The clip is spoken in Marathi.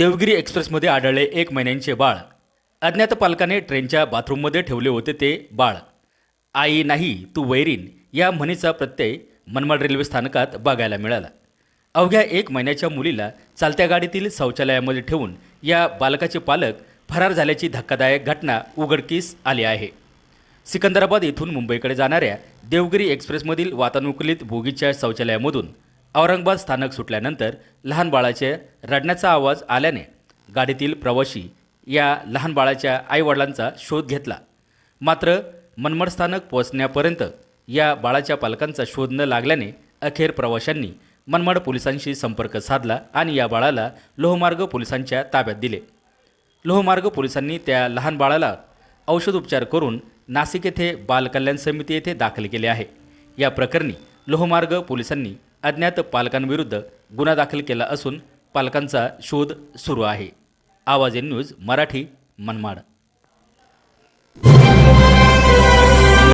देवगिरी एक्सप्रेसमध्ये आढळले एक महिन्यांचे बाळ. अज्ञात पालकाने ट्रेनच्या बाथरूममध्ये ठेवले होते ते बाळ. आई नाही तू वैरीन या म्हणीचा प्रत्यय मनमाड रेल्वे स्थानकात बघायला मिळाला. अवघ्या एक महिन्याच्या मुलीला चालत्या गाडीतील शौचालयामध्ये ठेवून या बालकाचे पालक फरार झाल्याची धक्कादायक घटना उघडकीस आली आहे. सिकंदराबाद येथून मुंबईकडे जाणाऱ्या देवगिरी एक्सप्रेसमधील वातानुकूलित बोगीच्या शौचालयामधून औरंगाबाद स्थानक सुटल्यानंतर लहान बाळाचे रडण्याचा आवाज आल्याने गाडीतील प्रवाशी या लहान बाळाच्या आईवडिलांचा शोध घेतला. मात्र मनमाड स्थानक पोहोचण्यापर्यंत या बाळाच्या पालकांचा शोध न लागल्याने अखेर प्रवाशांनी मनमाड पोलिसांशी संपर्क साधला आणि या बाळाला लोहमार्ग पोलिसांच्या ताब्यात दिले. लोहमार्ग पोलिसांनी त्या लहान बाळाला औषधोपचार करून नाशिक येथे बाल कल्याण समिती येथे दाखल केले आहे. या प्रकरणी लोहमार्ग पोलिसांनी अज्ञात पालकांविरुद्ध गुन्हा दाखल केला असून पालकांचा शोध सुरू आहे. आवाज एन न्यूज मराठी मनमाड.